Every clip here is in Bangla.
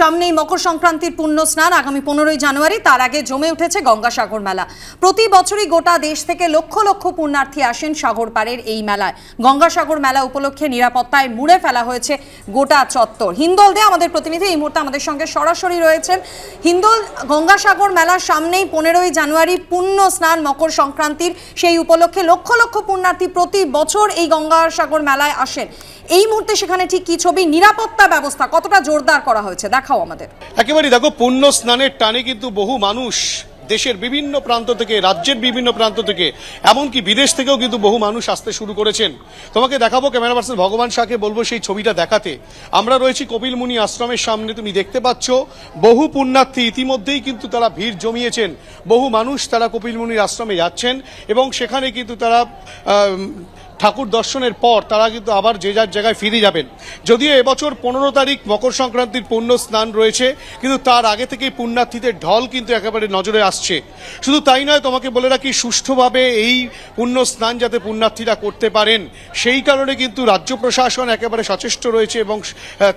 সামনেই মকর সংক্রান্তির পুণ্য স্নান আগামী পনেরোই জানুয়ারি, তার আগে জমে উঠেছে গঙ্গাসাগর মেলা। প্রতি বছরই গোটা দেশ থেকে লক্ষ লক্ষ পুণ্যার্থী আসেন সাগর পাড়ের এই মেলায়। গঙ্গাসাগর মেলা উপলক্ষে নিরাপত্তায় মুড়ে ফেলা হয়েছে গোটা চত্বর। হিন্দল দে আমাদের প্রতিনিধি এই মুহূর্তে আমাদের সঙ্গে সরাসরি রয়েছেন হিন্দল গঙ্গাসাগর মেলার সামনেই পনেরোই জানুয়ারি পুণ্য স্নান মকর সংক্রান্তির সেই উপলক্ষে লক্ষ লক্ষ পুণ্যার্থী প্রতি বছর এই গঙ্গাসাগর মেলায় আসেন। এই মুহূর্তে সেখানে ঠিক কি ছবি? নিরাপত্তা ব্যবস্থা কতটা জোরদার করা হয়েছে? দেখাও আমাদের। একেবারেই দেখো, পুণ্য স্নানের টানে কিন্তু বহু মানুষ দেশের বিভিন্ন প্রান্ত থেকে, রাজ্যের বিভিন্ন প্রান্ত থেকে, এমনকি বিদেশ থেকেও কিন্তু বহু মানুষ আসতে শুরু করেছেন। তোমাকে দেখাবো ক্যামেরা পার্সন ভগবান শাহকে বলব সেই ছবিটা দেখাতে। আমরা রয়েছি কপিল মুনি আশ্রমের সামনে, তুমি দেখতে পাচ্ছ, বহু পুণ্যার্থী ইতিমধ্যেই কিন্তু তারা ভিড় জমিয়েছেন। বহু মানুষ তারা কপিল মুনির আশ্রমে যাচ্ছেন এবং সেখানে কিন্তু তারা ঠাকুর দর্শনের পর তারা কিন্তু আবার যে যার জায়গায় ফিরে যাবেন। যদিও এবছর পনেরো তারিখ মকর সংক্রান্তির পুণ্য স্নান রয়েছে, কিন্তু তার আগে থেকেই পুণ্যার্থীদের ঢল কিন্তু একেবারে নজরে আসছে। শুধু তাই নয়, তোমাকে বলে রাখি, সুষ্ঠুভাবে এই পুণ্য স্নান যাতে পুণ্যার্থীরা করতে পারেন, সেই কারণে কিন্তু রাজ্য প্রশাসন একেবারে সচেষ্ট রয়েছে এবং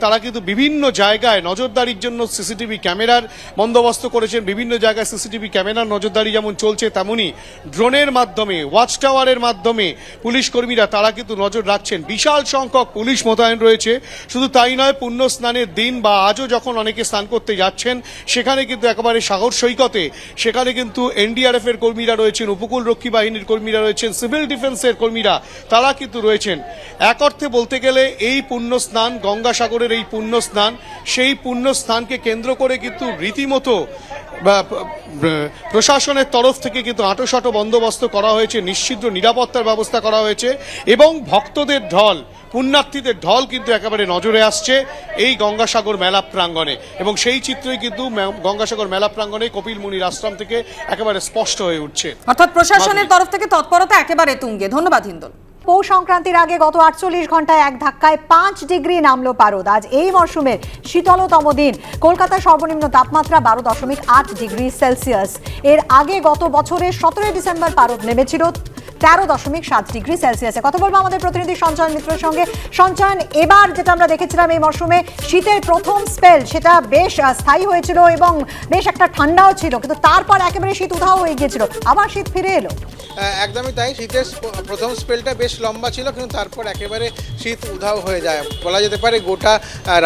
তারা কিন্তু বিভিন্ন জায়গায় নজরদারির জন্য সিসিটিভি ক্যামেরার বন্দোবস্ত করেছেন। বিভিন্ন জায়গায় সিসিটিভি ক্যামেরার নজরদারি যেমন চলছে, তেমনি ড্রোনের মাধ্যমে, ওয়াচ টাওয়ারের মাধ্যমে পুলিশ কর্মীরা তারা কিন্তু নজর রাখছেন। বিশাল সংখ্যক পুলিশ মোতায়েন রয়েছে। শুধু তাই নয় পুণ্য স্নানের দিন বা আজও যখন অনেকে স্নান করতে যাচ্ছেন, সেখানে কিন্তু একেবারে সাগর সৈকতে, সেখানে কিন্তু এনডিআরএফ এর কর্মীরা রয়েছেন, উপকূল রক্ষী বাহিনীর কর্মীরা রয়েছেন, সিভিল ডিফেন্সের কর্মীরা তারা কিন্তু রয়েছেন। এক অর্থে বলতে গেলে এই পুণ্য স্নান গঙ্গাসাগরের এই পুণ্য স্নান সেই পুণ্য স্নানকে কেন্দ্র করে কিন্তু রীতিমতো প্রশাসনের তরফ থেকে কিন্তু আটোসাটো বন্দোবস্ত করা হয়েছে নিশ্চিদ্র নিরাপত্তার ব্যবস্থা করা হয়েছে। এবং ভক্তদের ঢল পুণ্যার্থীদের ঢল কিন্তু একেবারে নজরে আসছে এই গঙ্গাসাগর মেলা প্রাঙ্গণে। এবং সেই চিত্রই কিন্তু গঙ্গাসাগর মেলা প্রাঙ্গণে কপিল মুনির আশ্রম থেকে একেবারে স্পষ্ট হয়ে উঠছে। অর্থাৎ প্রশাসনের তরফ থেকে তৎপরতা একেবারে তুঙ্গে। ধন্যবাদ হিন্দল। পৌষ সংক্রান্তির আগে গত আটচল্লিশ ঘন্টায় এক ধাক্কায় পাঁচ ডিগ্রি নামলো পারদ। আজ এই মরশুমের শীতলতম দিন। কলকাতার সর্বনিম্ন তাপমাত্রা বারো দশমিক আট ডিগ্রি সেলসিয়াস। এর আগে গত বছরের সতেরোই ডিসেম্বর পারদ নেমেছিল তেরো দশমিক সাত ডিগ্রি সেলসিয়াসে। কথা বলব আমাদের প্রতিনিধি সঞ্চয়ন মিত্রের সঙ্গে। সঞ্চয়ন এবার যেটা আমরা দেখেছিলাম এই মরশুমে, শীতের প্রথম স্পেল সেটা বেশ স্থায়ী হয়েছিল এবং বেশ একটা ঠান্ডাও ছিল, কিন্তু তারপর একেবারে শীত উধাও হয়ে গিয়েছিল। আবার শীত ফিরে এলো। একদমই তাই, শীতের প্রথম স্পেলটা বেশ লম্বা ছিল, কিন্তু তারপর একেবারে শীত উধাও হয়ে যায়। বলা যেতে পারে গোটা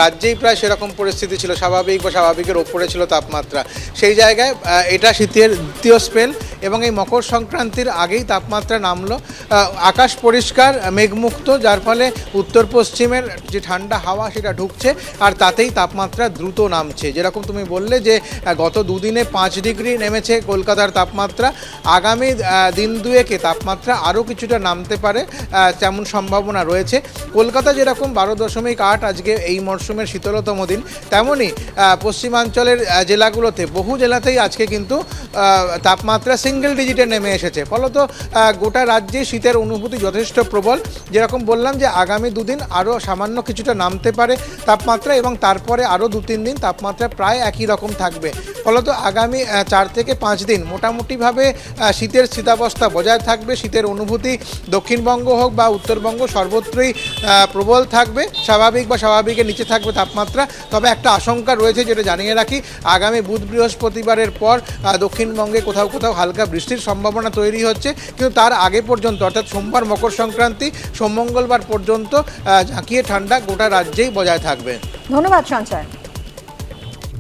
রাজ্যেই প্রায় সেরকম পরিস্থিতি ছিল, স্বাভাবিক বা স্বাভাবিকের ওপরে ছিল তাপমাত্রা। সেই জায়গায় এটা শীতের দ্বিতীয় স্পেল এবং এই মকর সংক্রান্তির আগেই তাপমাত্রা নামলো। আকাশ পরিষ্কার, মেঘমুক্ত, যার ফলে উত্তর পশ্চিমের যে ঠান্ডা হাওয়া সেটা ঢুকছে আর তাতেই তাপমাত্রা দ্রুত নামছে। যেরকম তুমি বললে যে গত দুদিনে পাঁচ ডিগ্রি নেমেছে কলকাতার তাপমাত্রা। আগামী দিন দুয়েকে তাপমাত্রা আরও কিছুটা নামতে পারে তেমন সম্ভাবনা রয়েছে। কলকাতা যেরকম বারো দশমিক আট আজকে এই মরশুমের শীতলতম দিন তেমনই পশ্চিমাঞ্চলের জেলাগুলোতে, বহু জেলাতেই আজকে কিন্তু তাপমাত্রা সিঙ্গেল ডিজিটে নেমে এসেছে। ফলত গোটা রাজ্যে শীতের অনুভূতি যথেষ্ট প্রবল। যেরকম বললাম যে আগামী দুদিন আরও সামান্য কিছুটা নামতে পারে তাপমাত্রা এবং তারপরে আরও দু তিন দিন তাপমাত্রা প্রায় একই রকম থাকবে। ফলত আগামী চার থেকে পাঁচ দিন মোটামুটিভাবে শীতের স্থিতাবস্থা বজায় থাকবে। শীতের অনুভূতি দক্ষিণবঙ্গ হোক বা উত্তরবঙ্গ সর্বত্রই প্রবল থাকবে। স্বাভাবিক বা স্বাভাবিকের নিচে থাকবে তাপমাত্রা। তবে একটা আশঙ্কা রয়েছে যেটা জানিয়ে রাখি আগামী বুধ বৃহস্পতিবারের পর আহ, দক্ষিণবঙ্গে কোথাও কোথাও হালকা বৃষ্টির সম্ভাবনা তৈরি হচ্ছে, কিন্তু তার আগে পর্যন্ত, অর্থাৎ সোমবার মকর সংক্রান্তি সোম মঙ্গলবার পর্যন্ত ঝাঁকিয়ে ঠান্ডা গোটা রাজ্যেই বজায় থাকবে। ধন্যবাদ সঞ্চয়ন